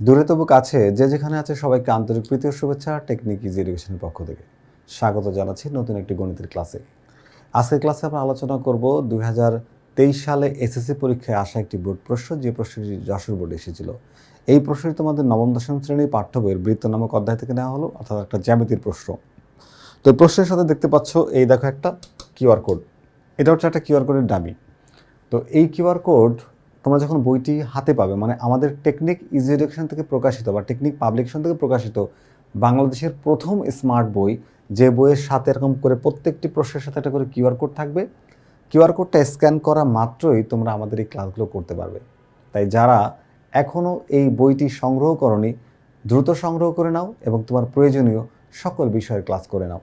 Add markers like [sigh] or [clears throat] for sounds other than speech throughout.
দূরে তবু কাছে, যে যেখানে আছে সবাইকে আন্তরিক প্রীতি শুভেচ্ছা, টেকনিক ইজি এডুকেশনের পক্ষ থেকে। স্বাগত জানাচ্ছি নতুন একটি গণিতের ক্লাসে। আজকের ক্লাসে আমরা আলোচনা করব দুই হাজার তেইশ সালে এসএসসি পরীক্ষায় আসা একটি বোর্ড প্রশ্ন, যে প্রশ্নটি যশোর বোর্ডে এসেছিল। এই প্রশ্নটি তোমাদের নবম, দশম শ্রেণির পাঠ্য বইয়ের বৃত্ত নামক অধ্যায় থেকে নেওয়া হলো, অর্থাৎ একটা জ্যামিতির প্রশ্ন। তো প্রশ্নের সাথে দেখতে পাচ্ছ, এই দেখো একটা কিউআর কোড। এটা হচ্ছে একটা কিউআর কোডের দামি তো এই কিউআর কোড তোমরা যখন বইটি হাতে পাবে মানে আমাদের টেকনিক ইজি এডুকেশন থেকে প্রকাশিত বা টেকনিক পাবলিকেশন থেকে প্রকাশিত বাংলাদেশের প্রথম স্মার্ট বই, যে বইয়ের সাথে এরকম করে প্রত্যেকটি প্রশ্নের সাথে একটা করে কিউআর কোড থাকবে। কিউআর কোডটা স্ক্যান করা মাত্রই তোমরা আমাদের এই ক্লাসগুলো করতে পারবে। তাই যারা এখনও এই বইটি সংগ্রহ করনি, দ্রুত সংগ্রহ করে নাও এবং তোমার প্রয়োজনীয় সকল বিষয়ের ক্লাস করে নাও।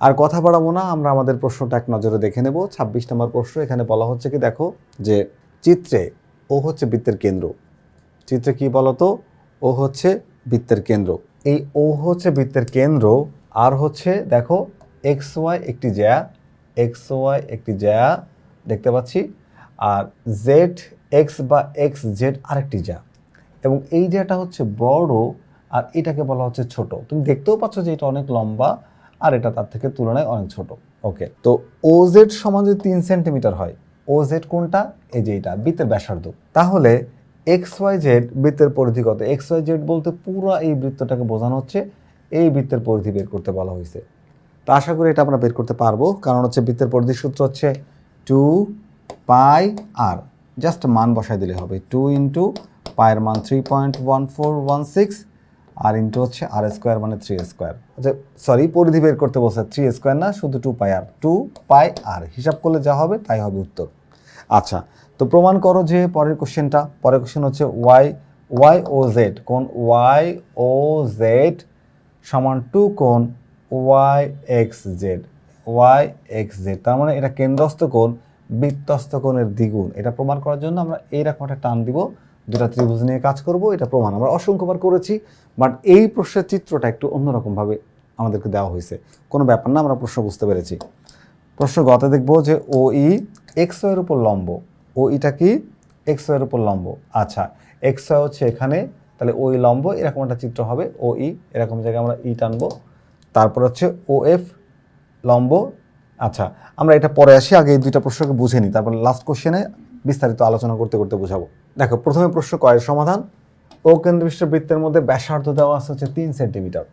আর কথা বাড়াবো না, আমরা আমাদের প্রশ্নটা এক নজরে দেখে নেব। ছাব্বিশ নম্বর প্রশ্ন, এখানে বলা হচ্ছে কি, দেখো যে চিত্রে ও হচ্ছে বৃত্তের কেন্দ্র। চিত্রে কি বলতো? ও হচ্ছে বৃত্তের কেন্দ্র। এই ও হচ্ছে বৃত্তের কেন্দ্র, আর হচ্ছে দেখো এক্স ওয়াই একটি জ্যা, এক্স ওয়াই একটি জ্যা দেখতে পাচ্ছি, আর জেড এক্স বা এক্স জেড আরেকটি জ্যা। এবং এই জ্যাটা হচ্ছে বড়, আর এটাকে বলা হচ্ছে ছোট। তুমি দেখতেও পাচ্ছ যে এটা অনেক লম্বা, আর এটা তার থেকে তুলনায় অনেক ছোট। ওকে, তো ও জেড সমান যদি তিন সেন্টিমিটার হয় ও জেড কোনটা? এই যে এটা বৃত্তের ব্যাসার্ধ। তাহলে এক্স ওয়াই জেড বৃত্তের পরিধি কত? এক্স ওয়াই জেড বলতে পুরো এই বৃত্তটাকে বোঝানো হচ্ছে, এই বৃত্তের পরিধি বের করতে বলা হয়েছে। তো আশা করি এটা আমরা বের করতে পারব, কারণ হচ্ছে বৃত্তের পরিধি সূত্র হচ্ছে টু পাই আর জাস্ট মান বসাই দিলে হবে টু ইন্টু পায়ের মান three point one four one six r into হচ্ছে আর স্কোয়ার মানে থ্রি স্কোয়ার আচ্ছা সরি পরিধি বের করতে বলছে থ্রি স্কোয়ার না, শুধু টু পাই আর টু পাই আর হিসাব করলে যা হবে, তাই হবে উত্তর। আচ্ছা তো প্রমাণ করো যে পরের কোশ্চেনটা পরের কোশ্চেন হচ্ছে ওয়াই ওয়াই ও জেড কোন ওয়াই ও জেড সমান টু কোন Y X Z Y X Z তার মানে এটা কেন্দ্রস্থ কোণ, বৃত্তস্থ কোণের দ্বিগুণ। এটা প্রমাণ করার জন্য আমরা এইরকম একটা টান দিব। দুটা ত্রিভুজ নিয়ে কাজ করব, এটা প্রমাণ আমরা অসংখ্যবার করেছি বাট এই প্রশ্নের চিত্রটা একটু অন্যরকমভাবে আমাদেরকে দেওয়া হয়েছে। কোনো ব্যাপার না, আমরা প্রশ্ন বুঝতে পেরেছি। প্রশ্ন গতে দেখব যে ও ই এক্সের উপর লম্ব ও ইটা কি এক্সের উপর লম্ব? আচ্ছা এক্স হচ্ছে এখানে, তাহলে ওই লম্ব, এরকম একটা চিত্র হবে ও ই এরকম জায়গায় আমরা ই টানবো, তারপর হচ্ছে ও এফ লম্ব আচ্ছা আমরা এটা পরে আসি, আগে এই দুইটা প্রশ্নকে বুঝে নিই, তারপর লাস্ট কোশ্চেনে বিস্তারিত আলোচনা করতে করতে বোঝাবো। দেখো, প্রথমে প্রশ্ন, কয়ের সমাধান? ও কেন্দ্রবিষ্ট বৃত্তের মধ্যে ব্যাসার্ধ দেওয়া আছে হচ্ছে তিন সেন্টিমিটার।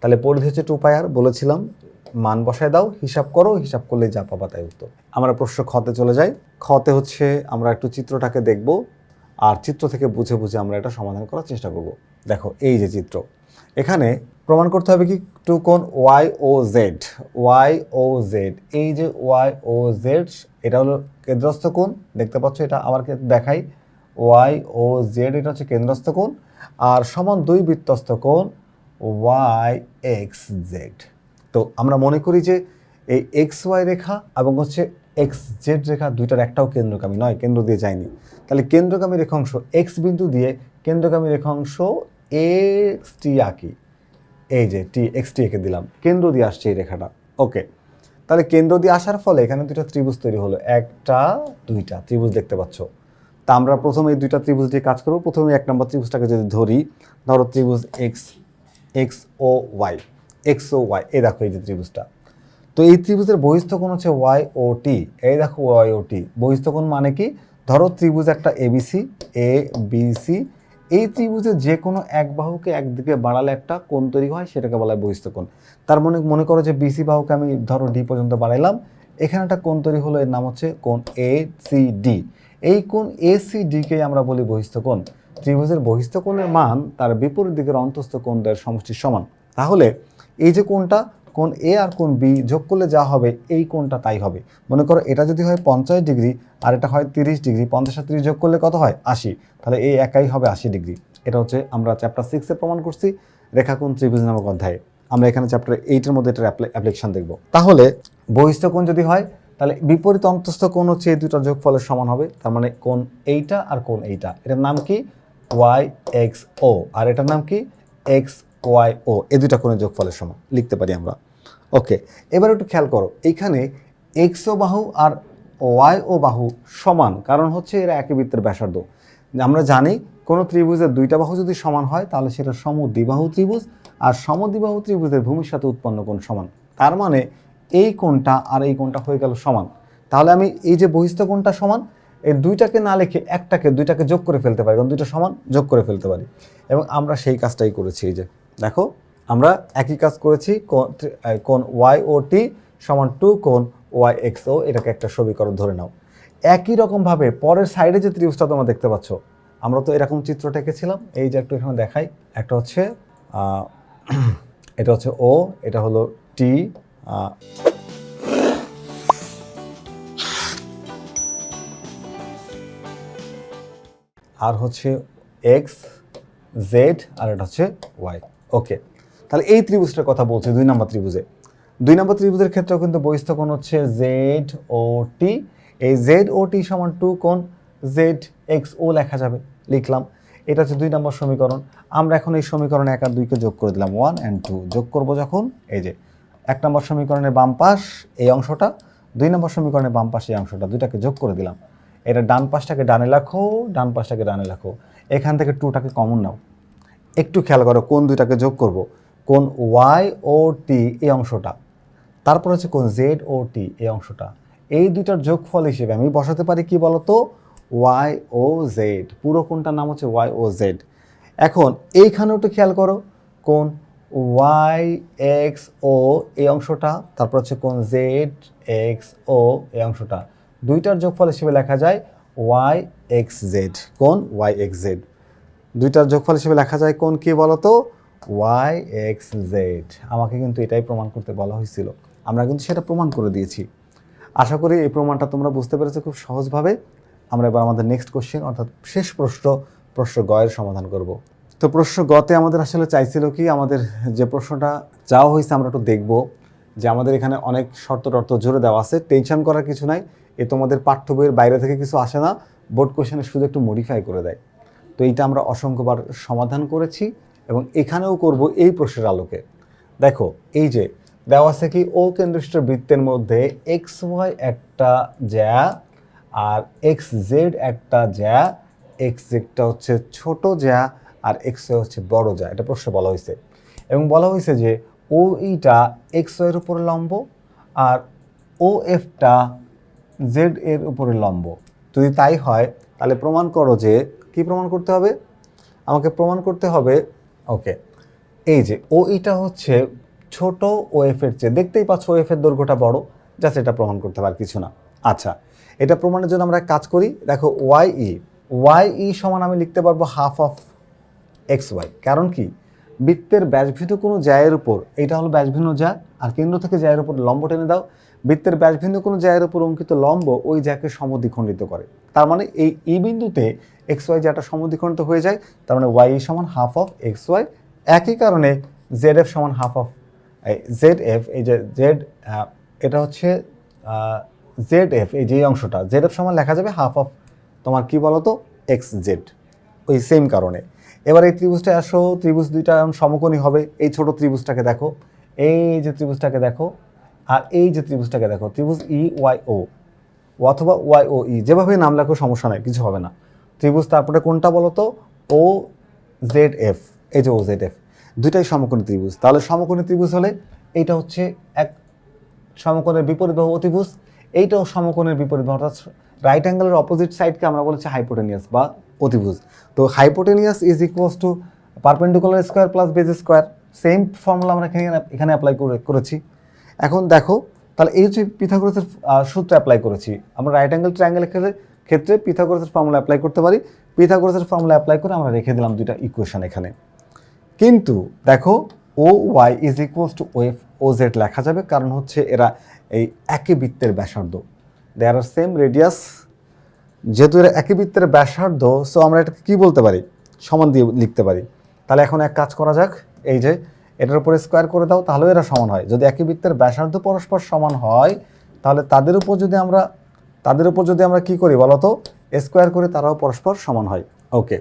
তাহলে পরিধি হচ্ছে টু পায়ার বলেছিলাম, মান বসায় দাও, হিসাব করো, হিসাব করলে যা পাবা তাই উত্তর। আমরা প্রশ্ন খতে চলে যাই। খতে হচ্ছে আমরা একটু চিত্রটাকে দেখব, আর চিত্র থেকে বুঝে বুঝে আমরা এটা সমাধান করার চেষ্টা করব। দেখো, এই যে চিত্র। এখানে প্রমাণ করতে হবে কি টু কোন Y O Z Y O Z এই যে ওয়াই ও জেড এটা হলো কেন্দ্রস্থ কোণ, দেখতে পাচ্ছ এটা আমাকে দেখাই ওয়াই ও জেড এটা হচ্ছে কেন্দ্রস্থ কোণ, আর সমান দুই বৃত্তস্থ কোণ ওয়াই এক্স জেড তো আমরা মনে করি যে এই এক্স ওয়াই রেখা এবং হচ্ছে এক্স জেড রেখা দুইটার একটাও কেন্দ্রগামী নয়, কেন্দ্র দিয়ে যায়নি। তাহলে কেন্দ্রগামী রেখাংশ এক্স বিন্দু দিয়ে কেন্দ্রগামী রেখাংশ এক্স টি আঁকি এই যে টি এক্স টি এঁকে দিলাম। কেন্দ্র দিয়ে আসছে এই রেখাটা। ওকে। তাহলে কেন্দ্র দিয়ে আসার ফলে এখানে দুইটা ত্রিভুজ তৈরি হলো। একটা, দুইটা ত্রিভুজ দেখতে পাচ্ছ। তা আমরা প্রথমে এই দুইটা ত্রিভুজ দিয়ে কাজ করব। প্রথমে এক নম্বর ত্রিভুজটাকে যদি ধরি, ধরো ত্রিভুজ X X O Y X O Y এই দেখো এই যে ত্রিভুজটা। তো এই ত্রিভুজের বহিস্থ কোণ হচ্ছে ওয়াই ও টি এই দেখো ওয়াই ও টি বহিস্থ মানে কি? ধরো ত্রিভুজ একটা এবিসি এ বি সি এই ত্রিভুজের যে কোনো এক বাহুকে একদিকে বাড়ালে একটা কোণ তৈরি হয়, সেটাকে বলা হয় বহিস্থ কোণ। তার মনে মনে করো যে বিসি বাহুকে আমি ধরো ডি পর্যন্ত বাড়াইলাম, এখানে একটা কোণ তৈরি হলো, এর নাম হচ্ছে কোণ এ সি ডি এই কোণ এ সি ডিকে আমরা বলি বহিস্থ কোণ? ত্রিভুজের বহিস্থ কোণের মান তার বিপরীত দিকের অন্তস্থ কোণ দ্বয়ের সমষ্টির সমান। তাহলে এই যে কোণটা কোণ এ আর কোন বি যোগ করলে যা হবে, এই কোনটা তাই হবে। মনে করো এটা যদি হয় পঞ্চাশ ডিগ্রি আর এটা হয় তিরিশ ডিগ্রি, পঞ্চাশ আর তিরিশ যোগ করলে কত হয়? আশি। তাহলে এই একাই হবে আশি ডিগ্রি। এটা হচ্ছে আমরা চ্যাপ্টার সিক্সে প্রমাণ করছি, রেখাকোণ ত্রিভুজ নামক অধ্যায়ে। আমরা এখানে চ্যাপ্টার এইটের মধ্যে এটার অ্যাপ্লিকেশন দেখব। তাহলে বহিস্থ কোণ যদি হয়, তাহলে বিপরীত অন্তস্থ কোণ হচ্ছে এই দুটার যোগফলের সমান হবে, তার মানে কোন এইটা আর কোন এইটা। এটার নাম কি? ওয়াই এক্স ও আর এটার নাম কি? এক্স ওয়াই ও এই দুইটা কোণের যোগফলের সমান। লিখতে পারি আমরা। ওকে, এবার একটু খেয়াল করো এইখানে এক্স বাহু আর ওয়াই ও বাহু সমান, কারণ হচ্ছে এরা একই বৃত্তের ব্যাসার্ধ। আমরা জানি কোনো ত্রিভুজের দুইটা বাহু যদি সমান হয়, তাহলে সেটা সমদ্বিবাহু ত্রিভুজ আর সমদ্বিবাহু ত্রিভুজের ভূমির সাথে উৎপন্ন কোণ সমান। তার মানে এই কোণটা আর এই কোণটা হয়ে গেল সমান। তাহলে আমি এই যে বহিস্থ কোণটা সমান, এই দুইটাকে না লিখে একটাকে, দুইটাকে যোগ করে ফেলতে পারি, কারণ দুইটা সমান, যোগ করে ফেলতে পারি। এবং আমরা সেই কাজটাই করেছি, এই যে দেখো আমরা একই কাজ করেছি, কোন ওয়াই ও টি সমান টু কোন ওয়াই এক্স ও এটাকে একটা সমীকরণ ধরে নাও। একই রকমভাবে পরের সাইডে যে ত্রিভুজটা তোমরা দেখতে পাচ্ছ, আমরা তো এরকম চিত্র এঁকেছিলাম এই যে একটু এখানে দেখাই, একটা হচ্ছে [clears throat] এটা হচ্ছে ও এটা হলো টি আর হচ্ছে এক্স জেড আর এটা হচ্ছে ওয়াই ওকে তাহলে এই ত্রিভুজটার কথা বলছে, দুই নম্বর ত্রিভুজে। দুই নম্বর ত্রিভুজের ক্ষেত্রেও কিন্তু বহিস্থ কোণ হচ্ছে জেড ও টি এই জেড ও টি সমান টু কোণ জেড এক্স ও লেখা যাবে, লিখলাম। এটা হচ্ছে দুই নম্বর সমীকরণ। আমরা এখন এই সমীকরণে এক আর দুইকে যোগ করে দিলাম ওয়ান অ্যান্ড টু যোগ করব যখন, এই যে, এক নম্বর সমীকরণের বাম পাশ এই অংশটা, দুই নম্বর সমীকরণের বাম পাশ এই অংশটা, দুইটাকে যোগ করে দিলাম। এটা ডান পাশটাকে ডানে রাখো, ডান পাশটাকে ডানে রাখো। এখান থেকে টুটাকে কমন নাও। একটু খেয়াল করো, কোন দুইটাকে যোগ করব? কোন ওয়াই ও টি এই অংশটা। তারপর হচ্ছে কোন জেড ও টি এই অংশটা। এই দুইটার যোগফল হিসেবে আমি বসাতে পারি কি বলতো? Y O Z. পুরো কোনটার নাম হচ্ছে ওয়াই ও জেড। এখন এইখানেও একটু খেয়াল করো। কোন ওয়াই এক্স ও এই অংশটা, তারপর হচ্ছে কোন জেড এক্স ও এই অংশটা। দুইটার যোগফল হিসেবে লেখা যায় ওয়াই এক্স জেড। কোন ওয়াই এক্স জেড। দুইটার যোগফল হিসেবে লেখা যায় কোন কি বলতো? ওয়াই এক্স জেড আমাকে কিন্তু এটাই প্রমাণ করতে বলা হয়েছিল। আমরা কিন্তু সেটা প্রমাণ করে দিয়েছি। আশা করি এই প্রমাণটা তোমরা বুঝতে পেরেছ খুব সহজভাবে। আমরা এবার আমাদের নেক্সট কোশ্চেন অর্থাৎ শেষ প্রশ্ন প্রশ্ন গয়ের সমাধান করব। তো প্রশ্ন গতে আমাদের আসলে চাইছিল কি, আমাদের যে প্রশ্নটা চাওয়া হয়েছে আমরা একটু দেখব যে আমাদের এখানে অনেক শর্ত টর্ত জোরে দেওয়া আছে। টেনশন করার কিছু নাই। এ তোমাদের পাঠ্য বইয়ের বাইরে থেকে কিছু আসে না। বোর্ড কোশ্চেনের শুধু একটু মডিফাই করে দেয়। তো এইটা আমরা অসংখ্যবার সমাধান করেছি। এবং এখানেও করব এই প্রশ্নের আলোকে। দেখো, এই যে, দেওয়া আছে কি, ও কেন্দ্রিষ্ট বৃত্তের মধ্যে এক্স ওয়াই একটা জ্যা আর এক্স জেড একটা জ্যা। এক্স জেডটা হচ্ছে ছোট জ্যা আর এক্স ওয়াই হচ্ছে বড় জ্যা। এটা প্রশ্ন বলা হয়েছে। এবং বলা হয়েছে যে, ও ইটা এক্স ওয়ের উপরে লম্ব আর ও এফটা জেড এর উপরে লম্ব। যদি তাই হয়, তাহলে প্রমাণ করো যে, কি প্রমাণ করতে হবে? আমাকে প্রমাণ করতে হবে ওকে এই যে, ও ইটা হচ্ছে ছোট ও এফ এর চেয়ে, দেখতেই পাচ্ছ ও এফ এর দৈর্ঘ্যটা বড় জাস্ট এটা প্রমাণ করতে পার কিছু না। আচ্ছা এটা প্রমাণের জন্য আমরা কাজ করি, দেখো ওয়াই ই ওয়াই ই সমান আমি লিখতে পারব হাফ অফ এক্স ওয়াই কারণ কি? বৃত্তের ব্যাসভিন্ন কোনো জায়ের উপর, এটা হলো ব্যাসভিন্ন যা আর কেন্দ্র থেকে জায়ের উপর লম্ব টেনে দাও বৃত্তের ব্যাসভিন্ন কোনো জায়গার উপর অঙ্কিত লম্ব ওই জায়গাকে সমদ্বিখণ্ডিত করে। তার মানে এই ই বিন্দুতে এক্স ওয়াই জাটা সমদ্বিখণ্ডিত হয়ে যায়, তার মানে ওয়াই সমান হাফ অফ এক্স ওয়াই একই কারণে জেড এফ সমান হাফ অফ জেড এফ এই যে জেড এটা হচ্ছে জেড এফ এই যে অংশটা জেড এফ সমান লেখা যাবে হাফ অফ তোমার কি বলতো? এক্স জেড ওই সেম কারণে। এবার এই ত্রিভুজটা আসো, ত্রিভুজ দুইটা এখন সমকোণী হবে, এই ছোট ত্রিভুজটাকে দেখো, এই যে ত্রিভুজটাকে দেখো আর এই যে ত্রিভুজটাকে দেখো, ত্রিভুজ ই ওয়াই ও অথবা ওয়াই ও ই যেভাবে নাম লেখো সমস্যা নাই, কিছু হবে না। ত্রিভুজ তারপরে কোনটা বলো তো ও জেড এফ এই যে ও জেড এফ দুইটাই সমকোণী ত্রিভুজ। তাহলে সমকোণী ত্রিভুজ হলে এইটা হচ্ছে এক সমকোণের বিপরীত বাহু অতিভুজ। এইটাও সমকোণের বিপরীত বাহু অর্থাৎ রাইট অ্যাঙ্গেলের অপোজিট সাইডকে আমরা বলেছি হাইপোটেনিয়াস বা অতিভুজ। তো hypotenuse is equals to perpendicular square plus base square same formula আমরা এখানে এখানে অ্যাপ্লাই করে, করেছি। এখন দেখো, তাহলে এই হচ্ছে পিথাগোরাসের সূত্র অ্যাপ্লাই করেছি, আমরা রাইট অ্যাঙ্গেল ট্রায়াঙ্গেলের ক্ষেত্রে ক্ষেত্রে পিথাগোরাসের ফর্মুলা অ্যাপ্লাই করতে পারি। পিথাগোরাসের ফর্মুলা অ্যাপ্লাই করে আমরা রেখে দিলাম দুইটা ইকুয়েশন এখানে। কিন্তু দেখো O Y is equals to ওয়েফ O Z লেখা যাবে, কারণ হচ্ছে এরা এই একই বৃত্তের ব্যাসার্ধ। দেয়ার আর সেম রেডিয়াস যেহেতু এরা একই বৃত্তের ব্যাসার্ধ সো আমরা এটাকে কী বলতে পারি? সমান দিয়ে লিখতে পারি। তাহলে এখন এক কাজ করা যাক, এই যে এটার উপরে স্কোয়ার করে দাও, তাহলেও এরা সমান হয়। যদি একই বৃত্তের ব্যাসার্ধ পরস্পর সমান হয়, তাহলে তাদের উপর যদি আমরা, তাদের উপর যদি আমরা কি করি বলো তো? স্কোয়ার করে তারাও পরস্পর সমান হয়। ওকে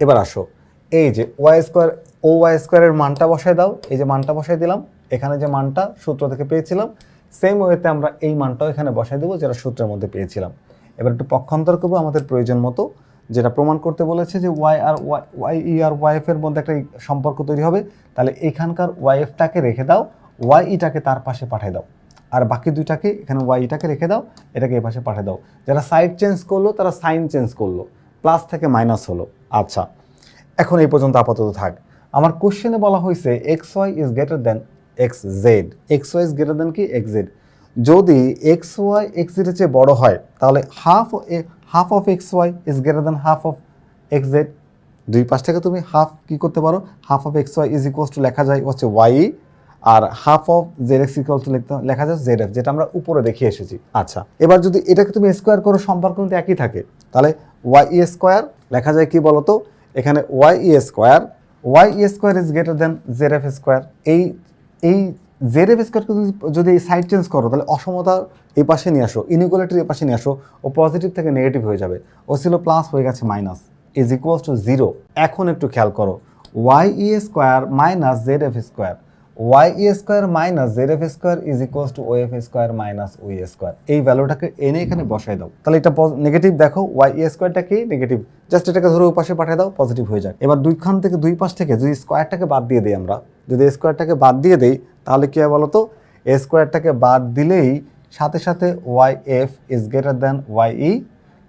এবার আসো। এই যে ওয়াই স্কোয়ার ও ওয়াই স্কোয়ারের মানটা বসায় দাও। এই যে মানটা বসায় দিলাম, এখানে যে মানটা সূত্র থেকে পেয়েছিলাম সেম ওয়েতে আমরা এই মানটাও এখানে বসায় দেবো, যেটা সূত্রের মধ্যে পেয়েছিলাম। এবার একটু পক্ষান্তর করব আমাদের প্রয়োজন মতো। যেটা প্রমাণ করতে বলেছে যে Y R Y E R YF এর মধ্যে একটা সম্পর্ক তৈরি হবে, তাহলে এখানকার ওয়াইএফটাকে রেখে দাও ওয়াই ইটাকে তার পাশে পাঠিয়ে দাও। আর বাকি দুইটাকে এখানে ওয়াই ইটাকে রেখে দাও, এটাকে এই পাশে পাঠিয়ে দাও। যারা সাইড চেঞ্জ করল, তারা সাইন চেঞ্জ করল প্লাস থেকে মাইনাস হলো। আচ্ছা এখন এই পর্যন্ত আপাতত থাক। আমার কোশ্চেনে বলা হয়েছে X Y is greater than X Z X Y is greater than কি? এক্স জেড যদি এক্স ওয়াই এক্স জেডের চেয়ে বড় হয়, তাহলে half half of X Y is greater than half of X Z দুই পাশ থেকে তুমি হাফ কি করতে পারো? Half of X Y is equals to লেখা যায় হচ্ছে Y R half of Z X equal to লিখতে লেখা যায় জেড এফ যেটা আমরা উপরে দেখে এসেছি। আচ্ছা এবার যদি এটাকে তুমি স্কোয়ার করো, সম্পর্ক কিন্তু একই থাকে। তাহলে ওয়াই ই স্কোয়ার লেখা যায় কি বলতো? এখানে Y E square Y E square is greater than Z F square এই এই জেড এফ স্কোয়ারকে যদি এই সাইড চেঞ্জ করো, তাহলে অসমতা এই পাশে নিয়ে আসো ইনইকুয়ালিটির এই পাশে নিয়ে আসো, ও পজিটিভ থেকে নেগেটিভ হয়ে যাবে। ও ছিল প্লাস হয়ে গেছে minus is equals to zero এখন একটু খেয়াল করো Y E square minus Z F square Y E square minus Z F square is equals to O F square minus O square এই ভ্যালুটাকে এনে এখানে বসাই দাও। তাহলে এটা নেগেটিভ দেখো ওয়াই ই স্কোয়ারটা কি নেগেটিভ জাস্ট এটাকে ধরে ওই পাশে পাঠিয়ে দাও পজিটিভ হয়ে যায় এবার দুইখান থেকে দুই পাশ থেকে যদি স্কোয়ারটাকে বাদ দিয়ে দিই আমরা, যদি স্কোয়ারটাকে বাদ দিয়ে দিই তাহলে কী হয় বলো তো? এ স্কোয়ারটাকে বাদ দিলেই সাথে সাথে Y F is greater than Y E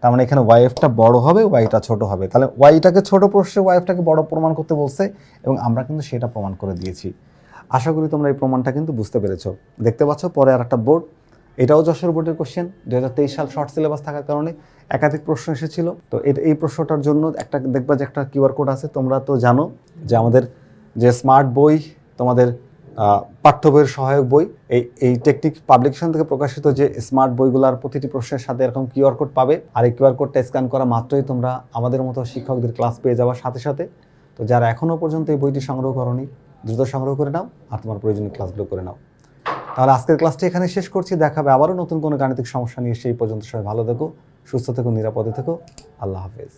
তার মানে এখানে ওয়াইএফটা বড় হবে ওয়াইটা ছোট হবে। তাহলে ওয়াইটাকে ছোট প্রশ্নে ওয়াইফটাকে বড় প্রমাণ করতে বলছে এবং আমরা কিন্তু সেটা প্রমাণ করে দিয়েছি। আশা করি তোমরা এই প্রমাণটা কিন্তু বুঝতে পেরেছ। দেখতে পাচ্ছ পরে আর একটা বোর্ড এটাও যশোর বোর্ডের কোশ্চেন দু হাজার তেইশ সাল শর্ট সিলেবাস থাকার কারণে একাধিক প্রশ্ন এসেছিল। তো এটা, এই প্রশ্নটার জন্য একটা দেখবা যে একটা কিউআর কোড আছে, তোমরা তো জানো যে আমাদের যে স্মার্ট বই, তোমাদের পাঠ্য বইয়ের সহায়ক বই। এই এই টেকনিক পাবলিকেশন থেকে প্রকাশিত যে স্মার্ট বইগুলোর প্রতিটি প্রশ্নের সাথে এরকম কিউআর কোড পাবে। আর এই কিউআর কোডটা স্ক্যান করা মাত্রই তোমরা আমাদের মতো শিক্ষকদের ক্লাস পেয়ে যাওয়ার সাথে সাথে। তো যারা এখনও পর্যন্ত এই বইটি সংগ্রহ করনি, দ্রুত সংগ্রহ করে নাও আর তোমার প্রয়োজনীয় ক্লাসগুলো করে নাও। তাহলে আজকের ক্লাসটি এখানে শেষ করছি। দেখাবে আবারও নতুন কোনো গাণিতিক সমস্যা নিয়ে। সেই পর্যন্ত সবাই ভালো থেকো, সুস্থ থেকো, নিরাপদে থেকো। আল্লাহ হাফেজ।